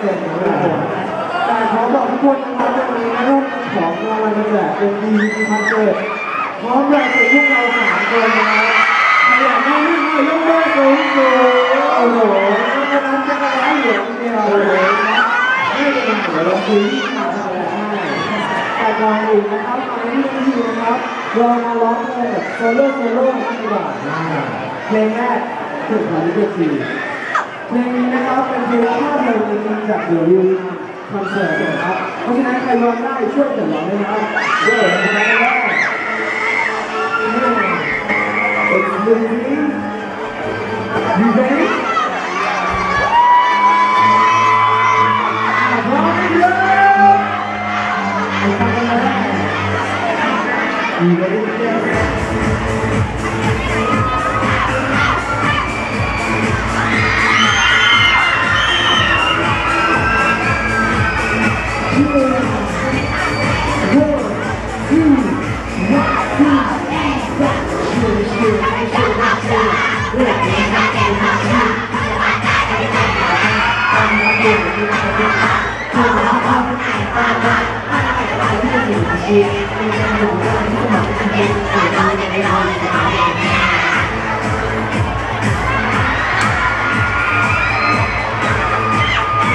เต็มนะครับผมแต่ขอบอกทุกคนนะครับวันนี้นะครับของรางวัลมาแจกเป็นดีคอนเสิร์ตพร้อมแจกพวกเราสามคนนะครับใครอยากได้เรื่องอยกมือสูงสูงโอ้โหก็นั้นจะกระไรเหลืองเดียวเลยนะไม่เป็นไรเดี๋ยวเราคุยมาทำอะไรให้แต่ก่อนอื่นนะครับมาที่นี่นะครับเรามาร้องเพลงแบบโซโล่โซโล่กันดีกว่าเพลงแรกคือขอลิเบร์ที เพลงนี้นะครับเป็นเพลงภาพเพลงจริงๆจากเดอะวิวคอนเสิร์ตนะครับ เพราะฉะนั้นใครร้องได้ช่วยเดี๋ยวร้องด้วยนะครับเดี๋ยวร้องได้ It's really You ready? อะพร้อมไหมเดี๋ยวไปฟังกันเลย You ready?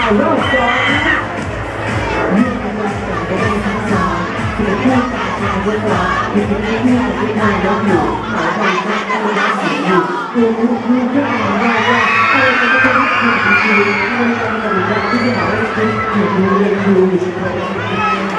I love vẫn đó Những những như một cái ngày đau nhủ Mãi mày ra ta mới đã xỉ nhủ Cô hút hút hút hàng ra ra Tôi có cái hút hút hút hút hút hút hút hút hút hút hút hút hút hút hút hút hút hút hút